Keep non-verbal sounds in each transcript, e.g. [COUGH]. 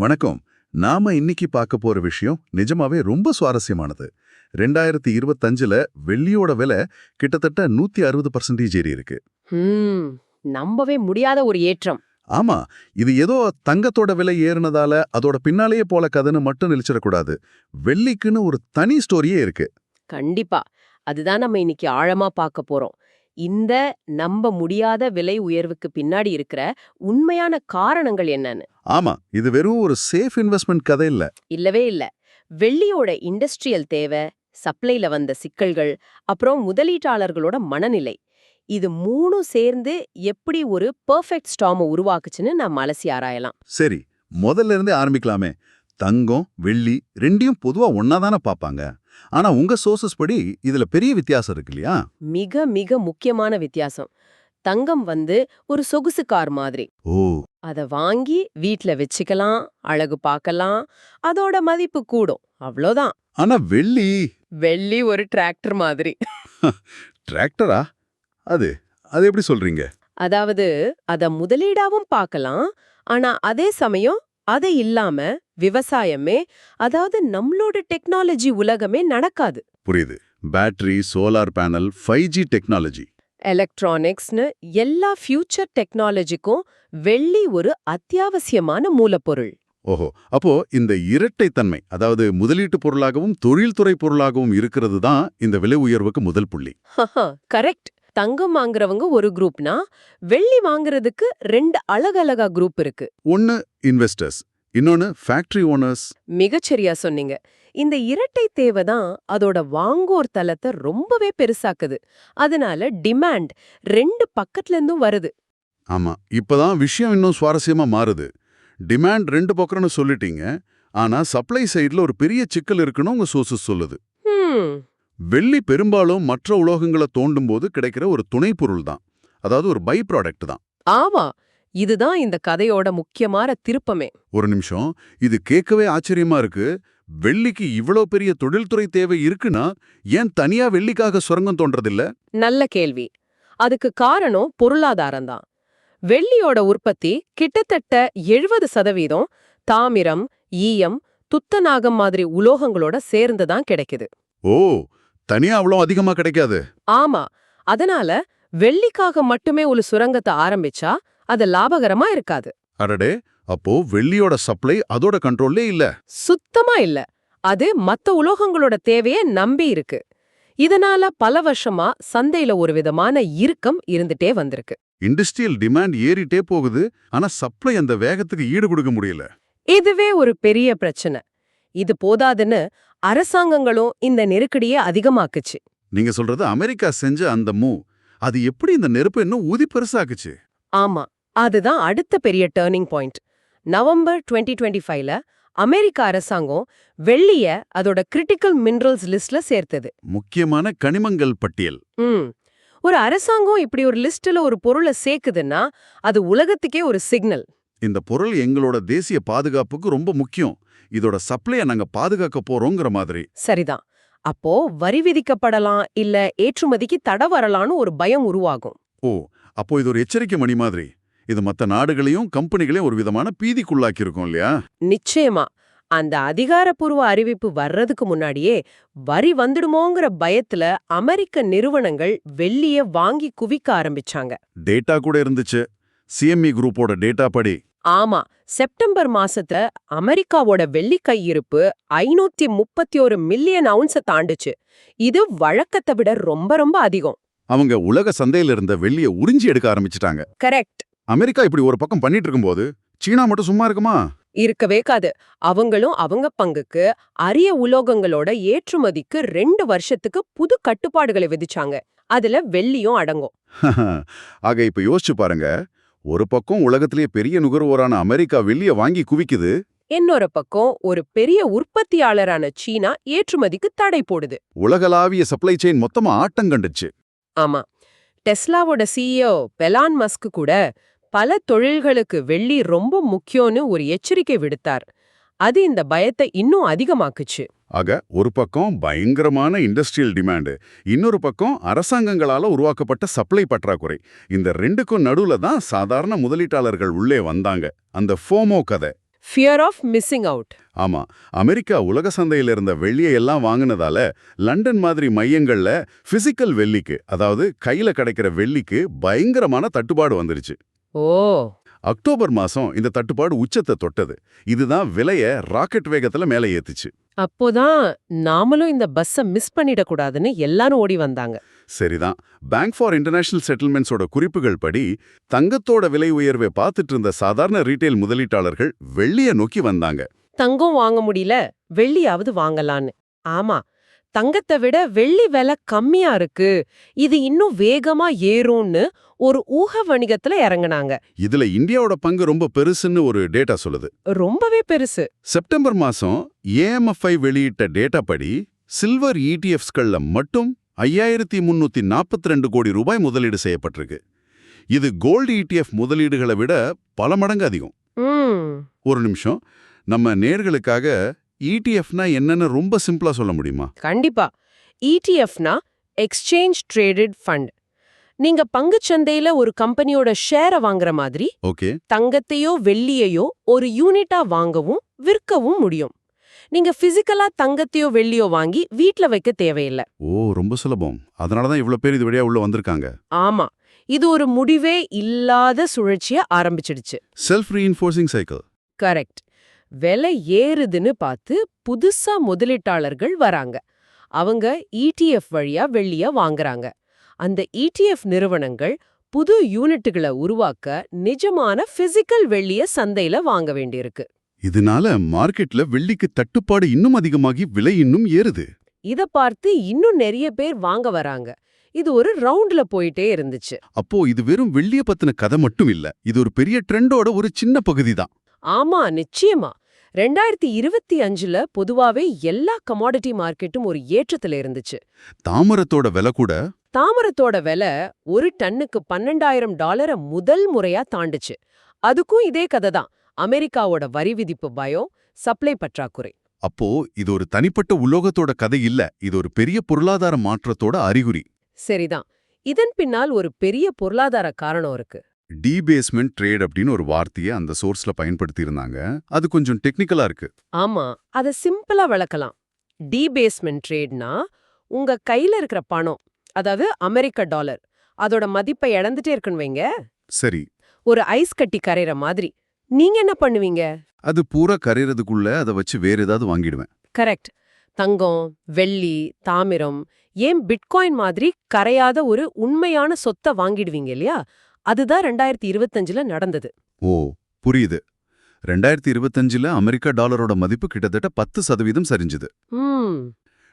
வணக்கம். நாம இன்னைக்கு பார்க்க போற விஷயம் நிஜமாவே ரொம்ப சுவாரஸ்யமானது. ரெண்டாயிரத்தி இருபத்தஞ்சுல வெள்ளியோட விலை கிட்டத்தட்ட நூத்தி அறுபது பர்சன்டேஜ் ஏறி இருக்கு. நம்பவே முடியாத ஒரு ஏற்றம். ஆமா. இது ஏதோ தங்கத்தோட விலை ஏறினதால அதோட பின்னாலேயே போல கதைன்னு மட்டும் நினைச்சிடக்கூடாது வெள்ளிக்குன்னு ஒரு தனி ஸ்டோரியே இருக்கு. கண்டிப்பா. அதுதான் நம்ம இன்னைக்கு ஆழமா பார்க்க போறோம். இந்த நம்ப முடியாத விலை உயர்வுக்கு பின்னாடி இருக்கிற உண்மையான காரணங்கள் என்னன்னு? ஆமா இது வெறும் ஒரு சேஃப் இன்வெஸ்ட்மெண்ட் கதை இல்ல. இல்லவே இல்ல. வெள்ளியோட இண்டஸ்ட்ரியல் தேவை சப்ளைல வந்த சிக்கல்கள் அப்புறம் முதலீட்டாளர்களோட மனநிலை. இது மூணும் சேர்ந்து எப்படி ஒரு பெர்ஃபெக்ட் ஸ்டாம உருவாக்குச்சுன்னு நம்ம அலசி ஆராயலாம். சரி முதல்ல இருந்தே ஆரம்பிக்கலாமே. தங்கம் வெள்ளி ரெண்டையும் பொதுவா ஒன்னாதானே பார்ப்பாங்க? ஆனா உங்க சோர்சஸ் படி இதுல பெரிய வித்தியாசம் இருக்கு இல்லையா? மிக மிக முக்கியமான வித்தியாசம். தங்கம் வந்து ஒரு சொகுசு கார் மாதிரி. ஓ. அத வாங்கி வீட்ல வச்சுக்கலாம் அழகு பார்க்கலாம் அதோட மதிப்பு கூடும். அவ்வளோதான். ஆனா வெள்ளி. வெள்ளி ஒரு டிராக்டர் மாதிரி. டிராக்டரா அது அது எப்படி சொல்றீங்க? அதாவது அத முதலீடாவும் பார்க்கலாம் ஆனா அதே சமயம் அதை இல்லாம விவசாயமே அதாவது நம்மளோட டெக்னாலஜி உலகமே நடக்காது. புரியுது. Battery solar panel five G technology எலக்ட்ரானிக்ஸ்னு எல்லா ஃபியூச்சர் டெக்னாலஜிக்கும் வெள்ளி ஒரு அத்தியாவசியமான மூலப்பொருள். ஓஹோ. அப்போ இந்த இரட்டைத்தன்மை அதாவது முதலீட்டு பொருளாகவும் தொழில்துறை பொருளாகவும் இருக்கிறது தான் இந்த விலை உயர்வுக்கு முதல் புள்ளி. கரெக்ட் தங்கம் வாங்குறவங்க ஒரு குரூப்னா வெள்ளி வாங்குறதுக்கு ரெண்டு அழகழகா குரூப் இருக்கு. ஒன்னு இன்வெஸ்டர்ஸ் இன்னொன்னு ஃபேக்டரி ஓனர்ஸ் மிகச்சரியா சொன்னீங்க. இந்த இரட்டை தேவை தான் அதோட வாங்கோர் தளத்தை ரொம்பவே பெருசாக்குது. அதனால டிமாண்ட் ரெண்டு பக்கத்துல இருந்தும் வருது. ஆமா இப்பதான் விஷயம் இன்னும் சுவாரஸ்யமா மாறுது. டிமாண்ட் ரெண்டு பக்கம்னு சொல்லிட்டீங்க. ஆனா சப்ளை சைடுல ஒரு பெரிய சிக்கல் இருக்குன்னு உங்க சோர்சஸ் சொல்லுது. வெள்ளி பெரும்பாலும் மற்ற உலோகங்களை தோண்டும் போது கிடைக்கிற ஒரு துணை பொருள் தான். அதாவது ஒரு பை ப்ராடக்ட் தான். ஆமா. இதுதான் இந்த கதையோட முக்கியமான திருப்பமே. ஒரு நிமிஷம். இது கேட்கவே ஆச்சரியமா இருக்கு. வெள்ளிக்கு இவ்ளோ பெரிய தொழில்துறை தேவை இருக்குன்னா ஏன் தனியா வெள்ளிக்காக சுரங்கம் தோன்றதில்ல? நல்ல கேள்வி. அதுக்கு காரணம் பொருளாதாரம் தான். வெள்ளியோட உற்பத்தி கிட்டத்தட்ட எழுபது சதவீதம் தாமிரம் ஈயம் துத்தநாகம் மாதிரி உலோகங்களோட சேர்ந்து தான் கிடைக்குது. ஓ தனியா அவ்வளோ அதிகமா கிடைக்காது. ஆமா. அதனால வெள்ளிக்காக மட்டுமே ஒரு சுரங்கத்தை ஆரம்பிச்சா அது லாபகரமா இருக்காது. அடடே அப்போ வெள்ளியோட சப்ளை அதோட கண்ட்ரோல்லே இல்ல? சுத்தமா இல்ல. அது மத்த உலோகங்களோட தேவைய நம்பி இருக்கு. இதனால பல வருஷமா சந்தையில ஒரு விதமான இறுக்கம் இருந்துட்டே வந்திருக்கு. இண்டஸ்ட்ரியல் டிமாண்ட் ஏறிட்டே போகுது ஆனா சப்ளை அந்த வேகத்துக்கு ஈடு கொடுக்க முடியல. இதுவே ஒரு பெரிய பிரச்சனை. இது போதாதுன்னு அரசாங்கங்களும் இந்த நெருக்கடியை அதிகமாக்குச்சு. நீங்க சொல்றது அமெரிக்கா செஞ்ச அந்த மூ அது எப்படி இந்த நெருப்பு இன்னும் ஊதி பெருசாக்குச்சு? ஆமா. அதுதான் அடுத்த பெரிய டேர்னிங் பாயிண்ட் நவம்பர் 2025 டுவெண்ட்டி ஃபைவ்ல அமெரிக்க அரசாங்கம் வெள்ளிய அதோட கிரிட்டிக்கல் மினரல்ஸ் லிஸ்ட்ல சேர்த்தது. முக்கியமான கனிமங்கள் பட்டியல். ஒரு அரசாங்கம் இப்படி ஒரு லிஸ்ட்ல ஒரு பொருளை சேர்க்குதுன்னா அது உலகத்துக்கே ஒரு சிக்னல் இந்த பொருள் எங்களோட தேசிய பாதுகாப்புக்கு ரொம்ப முக்கியம். இதோட சப்ளையை நாங்க பாதுகாக்க போறோங்கிற மாதிரி. சரிதான். அப்போ வரி விதிக்கப்படலாம் இல்ல ஏற்றுமதிக்கு தடை வரலான்னு ஒரு பயம் உருவாகும். ஓ அப்போ இது ஒரு எச்சரிக்கை மணி மாதிரி. இது மத்த நாடுகளையும் கம்பெனிகளையும் ஒரு விதமான பீதிக்குள்ளாக்கி இருக்கும் இல்லையா? நிச்சயமா. அந்த அதிகாரப்பூர்வ அறிவிப்பு வர்றதுக்கு முன்னாடியே வரி வந்துடுமோங்கிற பயத்துல அமெரிக்க நிறுவனங்கள் வெள்ளிய வாங்கி குவிக்க ஆரம்பிச்சாங்க. டேட்டா கூட இருந்துச்சு. சிஎம்இ குரூப்போட டேட்டா படி. ஆமா. செப்டம்பர் மாசத்துல அமெரிக்காவோட வெள்ளி கையிருப்பு ஐநூத்தி முப்பத்தி ஒரு மில்லியன் அவுன்ஸ தாண்டுச்சு. இது வழக்கத்தை விட ரொம்ப ரொம்ப அதிகம். அவங்க உலக சந்தையில இருந்த வெள்ளிய உறிஞ்சி எடுக்க ஆரம்பிச்சிட்டாங்க. கரெக்ட். அமெரிக்கா இப்படி ஒரு பக்கம் பண்ணிட்டு இருக்கும்போது சீனா மட்டும் சும்மா இருக்குமா? இருக்கவே காது. அவங்களும் அவங்க பங்குக்கு அரிய உலோகங்களோட ஏற்றுமதிக்கு ரெண்டு வருஷத்துக்கு புது கட்டுப்பாடுகளை விதிச்சாங்க. அதுல வெள்ளியும் அடங்கும். [LAUGHS] ஆக இப்ப யோசிச்சு பாருங்க. ஒரு பக்கம் உலகத்திலேயே பெரிய நுகர்வோரான அமெரிக்கா வெள்ளிய வாங்கி குவிக்குது. இன்னொரு பக்கம் ஒரு பெரிய உற்பத்தியாளரான சீனா ஏற்றுமதிக்கு தடை போடுது. உலகளாவிய சப்ளை செயின் மொத்தமா ஆட்டம் கண்டுச்சு. ஆமா. டெஸ்லாவோட சிஇஓ பெலான் மஸ்க் கூட பல தொழில்களுக்கு வெள்ளி ரொம்ப முக்கியம்னு ஒரு எச்சரிக்கை விடுத்தார். அது இந்த பயத்தை இன்னும் அதிகமாக்குச்சு. ஆக ஒரு பக்கம் பயங்கரமான இண்டஸ்ட்ரியல் டிமாண்டு இன்னொரு பக்கம் அரசாங்கங்களால உருவாக்கப்பட்ட சப்ளை பற்றாக்குறை. இந்த ரெண்டுக்கும் நடுவுல தான் சாதாரண முதலீட்டாளர்கள் உள்ளே வந்தாங்க. அந்த ஃபோமோ கதை. ஃபியர் ஆஃப் மிஸ்ஸிங் அவுட் ஆமா அமெரிக்கா உலக சந்தையில இருந்த வெள்ளியை எல்லாம் வாங்குனதால லண்டன் மாதிரி மையங்கள்ல பிசிக்கல் வெள்ளிக்கு அதாவது கையில கிடைக்கிற வெள்ளிக்கு பயங்கரமான தட்டுப்பாடு வந்துருச்சு. ஓ. அக்டோபர் மாசம் இந்த தட்டுப்பாடு உச்சத்தை தொட்டது. இதுதான் விலைய ராக்கெட் வேகத்துல மேலே ஏத்துச்சு. அப்போதான் நாமளும் இந்த பஸ்ஸ மிஸ் பண்ணிடக்கூடாதுன்னு எல்லாரும் ஓடி வந்தாங்க. சரிதான். பேங்க் ஃபார் இன்டர்நேஷனல் செட்டில்மெண்ட்ஸோட குறிப்புகள் படி தங்கத்தோட விலை உயர்வை பார்த்துட்டு இருந்த சாதாரண ரீட்டைல் முதலீட்டாளர்கள் வெள்ளிய நோக்கி வந்தாங்க. தங்கம் வாங்க முடியல வெள்ளியாவது வாங்கலான்னு. ஆமா தங்கத்தை விட வெள்ளி விலை கம்மியா இருக்கு. இது இன்னும் வேகமா ஏறும்னு ஒரு ஊக வணிகத்துல இறங்குனாங்க. இதுல இந்தியாவோட பங்கு ரொம்ப பெருசுன்னு ஒரு டேட்டா சொல்லுது. ரொம்பவே பெருசு. செப்டம்பர் மாசம் ஏஎம்எஃப்ஐ வெளியிட்ட டேட்டா படி சில்வர் இடிஎஃப்ஸ்கள்ல மட்டும் ஐயாயிரத்தி முன்னூத்தி நாற்பத்தி ரெண்டு கோடி ரூபாய் முதலீடு செய்யப்பட்டிருக்கு. இது கோல்டு இடிஎஃப் முதலீடுகளை விட பல மடங்கு அதிகம். ஒரு நிமிஷம். நம்ம நேர்களுக்காக இடிஎஃப்னா என்னன்னு ரொம்ப சிம்பிளா சொல்ல முடியுமா? கண்டிப்பா. இடிஎஃப்னா எக்ஸ்சேஞ்ச் ட்ரேடட் ஃபண்ட் நீங்க பங்குச்சந்தையில ஒரு கம்பெனியோட ஷேரை வாங்குற மாதிரி ஓகே. தங்கத்தையோ வெள்ளியையோ ஒரு யூனிட்டா வாங்கவும் விற்கவும் முடியும். நீங்க பிசிக்கலா தங்கத்தையோ வெள்ளியோ வாங்கி வீட்ல வைக்க தேவையில்ல. ஓ ரொம்ப சுலபம். அதனால தான் இவ்வளோ பேர் இது வழியா உள்ள வந்திருக்காங்க. ஆமா. இது ஒரு முடிவே இல்லாத சுழற்சிய ஆரம்பிச்சிடுச்சு. செல்ஃப் ரீஇன்ஃபோர்சிங் சைக்கிள் கரெக்ட் விலை ஏறுதுன்னு பார்த்து புதுசா முதலீட்டாளர்கள் வராங்க. அவங்க இடிஎஃப் வழியா வெள்ளிய வாங்குறாங்க. அந்த இடிஎஃப் நிறுவனங்கள் புது யூனிட்டுகளை உருவாக்க நிஜமான பிசிக்கல் வெள்ளிய சந்தையில வாங்க வேண்டியிருக்கு. இதனால மார்க்கெட்ல வெள்ளிக்கு தட்டுப்பாடு இன்னும் அதிகமாகி விலை இன்னும் ஏறுது. இத பார்த்து இன்னும் நிறைய பேர் வாங்க வராங்க. இது ஒரு ரவுண்ட்ல போயிட்டே இருந்துச்சு. அப்போ இது வெறும் வெள்ளிய பத்தின கதை மட்டும் இல்ல. இது ஒரு பெரிய ட்ரெண்டோட ஒரு சின்ன பகுதி தான் ஆமா நிச்சயமா. ரெண்டாயிரத்தி இருபத்தி அஞ்சுல பொதுவாவே எல்லா கமாடிட்டி மார்க்கெட்டும் ஒரு ஏற்றத்துல இருந்துச்சு. தாமரத்தோட விலை கூட தாமரத்தோட விலை ஒரு டன்னுக்கு பன்னெண்டாயிரம் டாலரை முதல் முறையா தாண்டுச்சு. அதுக்கும் இதே கதை தான் அமெரிக்காவோட வரி விதிப்பு பயம் சப்ளை பற்றாக்குறை. அப்போ இது ஒரு தனிப்பட்ட உலோகத்தோட கதை இல்ல இது ஒரு பெரிய பொருளாதார மாற்றத்தோட அறிகுறி. சரிதான். இதன் பின்னால் ஒரு பெரிய பொருளாதார காரணம் இருக்கு. டீபேஸ்மெண்ட் ட்ரேட் அப்படின்னு ஒரு வார்த்தையை அந்த சோர்ஸ்ல பயன்படுத்தி இருந்தாங்க அது கொஞ்சம் டெக்னிக்கலா இருக்கு. ஆமா. அத சிம்பிளா விளக்கலாம். டீபேஸ்மெண்ட் ட்ரேட்னா உங்க கையில இருக்கிற பணம் அதாவது அமெரிக்க டாலர் அதோட மதிப்பை இழந்துட்டே இருக்குன்னு வைங்க. சரி. ஒரு ஐஸ் கட்டி கரையிற மாதிரி. நீங்க என்ன பண்ணுவீங்க? அது பூரா கரையறதுக்குள்ள அதை வச்சு வேற ஏதாவது வாங்கிடுவேன். கரெக்ட். தங்கம் வெள்ளி தாமிரம் ஏன் பிட்காயின் மாதிரி கரையாத ஒரு உண்மையான சொத்தை வாங்கிடுவீங்க இல்லையா? அதுதான் ரெண்டாயிரத்தி இருபத்தஞ்சுல நடந்தது. ஓ புரியுது. ரெண்டாயிரத்தி இருபத்தஞ்சுல அமெரிக்கா டாலரோட மதிப்பு கிட்டத்தட்ட பத்து சதவீதம் சரிஞ்சுது.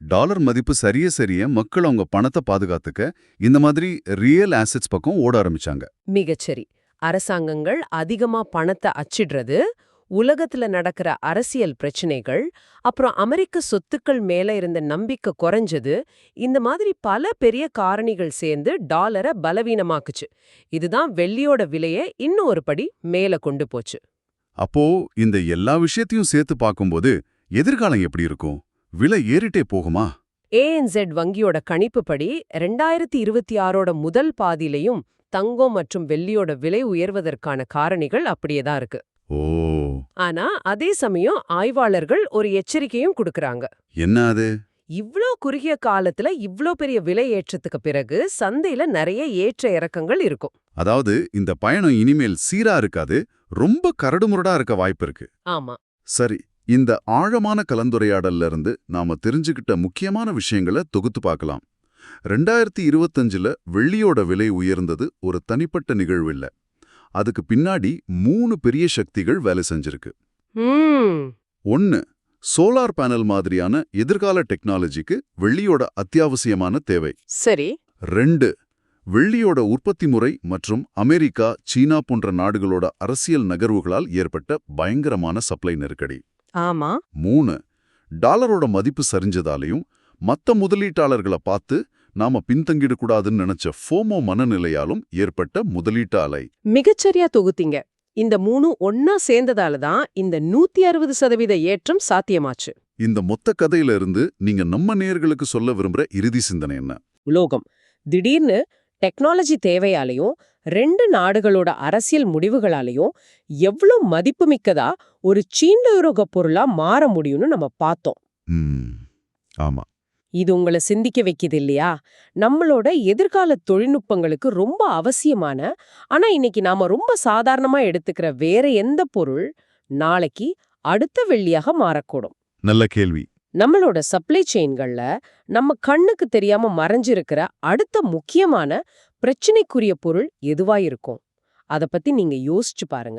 டாலர் மதிப்பு சரிய சரிய மக்கள் அவங்க பணத்தை பாதுகாத்துக்க இந்த மாதிரி ரியல் ஆசெட்ஸ் பக்கம் ஓட ஆரம்பிச்சாங்க. மிகச்சரி. அரசாங்கங்கள் அதிகமா பணத்தை அச்சிடுறது உலகத்துல நடக்கிற அரசியல் பிரச்சனைகள் அப்புறம் அமெரிக்க சொத்துக்கள் மேல இருந்த நம்பிக்கை குறைஞ்சது. இந்த மாதிரி பல பெரிய காரணிகள் சேர்ந்து டாலரை பலவீனமாக்குச்சு. இதுதான் வெள்ளியோட விலையை இன்னும் ஒரு படி மேல கொண்டு போச்சு. அப்போ இந்த எல்லா விஷயத்தையும் சேர்த்து பார்க்கும்போது எதிர்காலம் எப்படி இருக்கும்? விலை ஏறிட்டே போகுமா? ஏஎன்செட் வங்கியோட கணிப்புப்படி ரெண்டாயிரத்தி இருபத்தி ஆறோட முதல் பாதியிலையும் தங்கம் மற்றும் வெள்ளியோட விலை உயர்வதற்கான காரணிகள் அப்படியே தான் இருக்கு. ஓ. ஆனா அதே சமயம் ஆய்வாளர்கள் ஒரு எச்சரிக்கையும் கொடுக்கறாங்க. என்ன அது? இவ்ளோ குறுகிய காலத்துல இவ்ளோ பெரிய விலை ஏற்றத்துக்கு பிறகு சந்தையில நிறைய ஏற்ற இறக்கங்கள் இருக்கும். அதாவது இந்த பயணம் இனிமேல் சீரா இருக்காது ரொம்ப கரடுமுரடா இருக்க வாய்ப்பு இருக்கு. ஆமா. சரி இந்த ஆழமான கலந்துரையாடல்ல இருந்து நாம தெரிஞ்சுக்கிட்ட முக்கியமான விஷயங்களை தொகுத்து பார்க்கலாம். ரெண்டாயிரத்தி இருபத்தஞ்சுல வெள்ளியோட விலை உயர்ந்தது ஒரு தனிப்பட்ட நிகழ்வு இல்ல. அதுக்கு பின்னாடி மூணு பெரிய சக்திகள் வேலை செஞ்சிருக்கு. ஒன்னு சோலார் பேனல் மாதிரியான எதிர்கால டெக்னாலஜிக்கு வெள்ளியோட அத்தியாவசியமான தேவை. சரி. ரெண்டு வெள்ளியோட உற்பத்தி முறை மற்றும் அமெரிக்கா சீனா போன்ற நாடுகளோட அரசியல் நகர்வுகளால் ஏற்பட்ட பயங்கரமான சப்ளை நெருக்கடி. ஆமா. மூணு டாலரோட மதிப்பு சரிஞ்சதாலையும் மத்த முதலீட்டாளர்களை பார்த்து நாம பின்தங்கிடக்கூடாதுன்னு நினைச்ச ஃபோமோ மனநிலையாலும் ஏற்பட்ட முதலீட்டு அலை. மிகச்சரியா தொகுத்தீங்க. இந்த மூணு ஒன்னா சேர்ந்ததால தான் இந்த நூத்தி அறுபது சதவீத ஏற்றம் சாத்தியமாச்சு. இந்த மொத்த கதையில இருந்து நீங்க நம்ம நேயர்களுக்கு சொல்ல விரும்புற இறுதி சிந்தனை என்ன? உலோகம். திடீர்னு டெக்னாலஜி தேவையாலையும் ரெண்டு நாடுகளோட அரசியல் முடிவுகளாலையும் எவ்வளவு மதிப்புமிக்கதா ஒரு சீண்டயுரோக பொருளா மாற முடியும்னு நம்ம பார்த்தோம். ஆமா. இது உங்களை சிந்திக்க வைக்குது இல்லையா? நம்மளோட எதிர்கால தொழில்நுட்பங்களுக்கு ரொம்ப அவசியமான ஆனா இன்னைக்கு நாம ரொம்ப சாதாரணமா எடுத்துக்கிற வேற எந்த பொருள் நாளைக்கு அடுத்த வெள்ளியாக மாறக்கூடும். நல்ல கேள்வி. நம்மளோட சப்ளை செயின்கள்ல நம்ம கண்ணுக்கு தெரியாம மறைஞ்சிருக்கிற அடுத்த முக்கியமான பிரச்சனைக்குரிய பொருள் எதுவா இருக்கும்? அத பத்தி நீங்க யோசிச்சு பாருங்க.